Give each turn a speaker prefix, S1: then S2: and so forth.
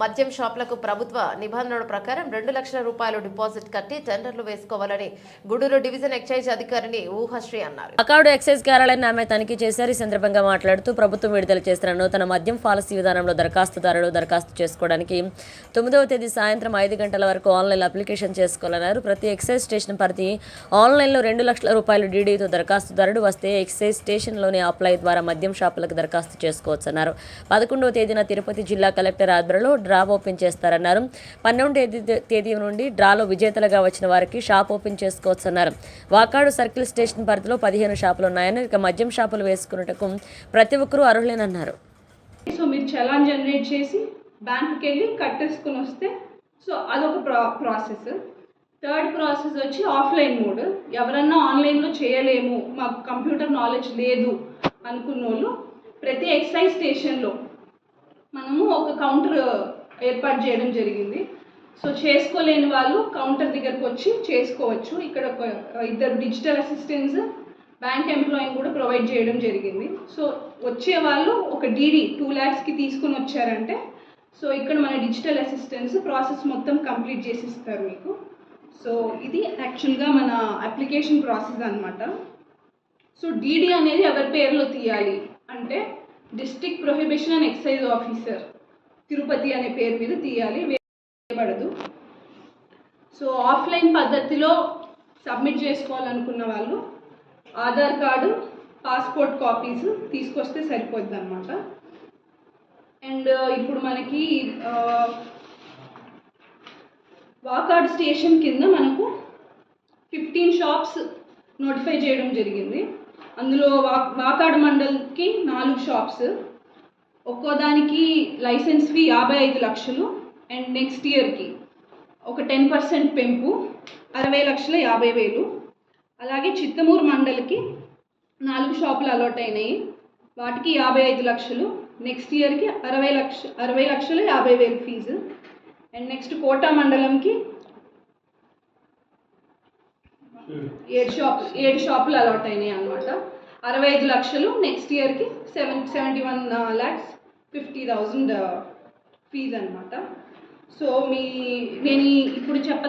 S1: మద్యం షాపులకు ప్రభుత్వ నిబంధనల ప్రకారం రెండు లక్షల రూపాయలు డిపాజిట్ కట్టి టెండర్లు వేసుకోవాలని గుడూరు డివిజన్ ఎక్సైజ్ అధికారిని ఊహశ్రీ అన్నారు.
S2: అకాడు ఎక్సైజ్ కార్యాలయాన్ని ఆమె తనిఖీ చేశారు. ఈ సందర్భంగా మాట్లాడుతూ ప్రభుత్వం విడుదల చేసిన నూతన మద్యం పాలసీ విధానంలో దరఖాస్తుదారులు దరఖాస్తు చేసుకోవడానికి తొమ్మిదవ తేదీ సాయంత్రం ఐదు గంటల వరకు ఆన్లైన్ అప్లికేషన్ చేసుకోవాలన్నారు. ప్రతి ఎక్సైజ్ స్టేషన్ పరిధి ఆన్లైన్లో రెండు లక్షల రూపాయలు డీడీతో దరఖాస్తుదారుడు వస్తే ఎక్సైజ్ స్టేషన్లోని అప్లై ద్వారా మద్యం షాపులకు దరఖాస్తు చేసుకోవచ్చన్నారు. పదకొండవ తేదీన తిరుపతి జిల్లా కలెక్టర్ ఆధ్వర్యంలో డ్రా ఓపెన్ చేస్తారన్నారు. పన్నెండు తేదీ తేదీ నుండి డ్రాలో విజేతలుగా వచ్చిన వారికి షాప్ ఓపెన్ చేసుకోవచ్చన్నారు. వాకాడు సర్కిల్ స్టేషన్ పరిధిలో పదిహేను షాపులు ఉన్నాయని ఇక మద్యం షాపులు వేసుకున్నటకు ప్రతి ఒక్కరూ అర్హులేనన్నారు.
S3: సో మీరు చలాన్ జనరేట్ చేసి బ్యాంక్కి వెళ్ళి కట్టేసుకుని వస్తే సో అదొక ప్రా ప్రాసెస్. థర్డ్ ప్రాసెస్ వచ్చి ఆఫ్లైన్ మోడ్. ఎవరన్నా ఆన్లైన్లో చేయలేము మాకు కంప్యూటర్ నాలెడ్జ్ లేదు అనుకున్న వాళ్ళు ప్రతి ఎక్సైజ్ స్టేషన్లో మనము ఒక కౌంటర్ ఏర్పాటు చేయడం జరిగింది. సో చేసుకోలేని వాళ్ళు కౌంటర్ దగ్గరకు వచ్చి చేసుకోవచ్చు. ఇక్కడ ఒక ఇద్దరు డిజిటల్ అసిస్టెంట్స్ బ్యాంక్ ఎంప్లాయీని కూడా ప్రొవైడ్ చేయడం జరిగింది. సో వచ్చే వాళ్ళు ఒక డీడీ టూ ల్యాక్స్కి తీసుకుని వచ్చారంటే సో ఇక్కడ మన డిజిటల్ అసిస్టెన్స్ ప్రాసెస్ మొత్తం కంప్లీట్ చేసి ఇస్తారు మీకు. సో ఇది యాక్చువల్గా మన అప్లికేషన్ ప్రాసెస్ అన్నమాట. సో డీడీ అనేది ఎవరి పేరులో తీయాలి అంటే district prohibition and excise officer Tirupati అనే పేరు మీద తీయాలి వేయబడదు. సో ఆఫ్లైన్ పద్ధతిలో సబ్మిట్ చేసుకోవాలనుకున్న వాళ్ళు ఆధార్ కార్డు పాస్పోర్ట్ కాపీస్ తీసుకొస్తే సరిపోద్ది అనమాట అండ్ uh, ఇప్పుడు మనకి uh, వాకాడ్ స్టేషన్ కింద మనకు ఫిఫ్టీన్ షాప్స్ నోటిఫై చేయడం జరిగింది. అందులో వా వాకాడ్ మండల్కి నాలుగు షాప్స్. ఒక్కో దానికి లైసెన్స్ ఫీ యాభై ఐదు లక్షలు అండ్ నెక్స్ట్ ఇయర్కి ఒక టెన్ పర్సెంట్ పెంపు అరవై లక్షల యాభై వేలు. అలాగే చిత్తమూరు మండలికి నాలుగు షాపులు అలాట్ అయినాయి. వాటికి యాభై ఐదు లక్షలు నెక్స్ట్ ఇయర్కి అరవై లక్ష అరవై లక్షలు యాభై వేలు ఫీజు. అండ్ నెక్స్ట్ కోటా మండలంకి ఏడు. షాప్ ఏడు షాపులు అలాట్ అయినాయి అనమాట అరవై ఐదు లక్షలు నెక్స్ట్ ఇయర్కి seven seventy one lakhs fifty thousand fees అనమాట సో మీ నేను ఇప్పుడు చెప్ప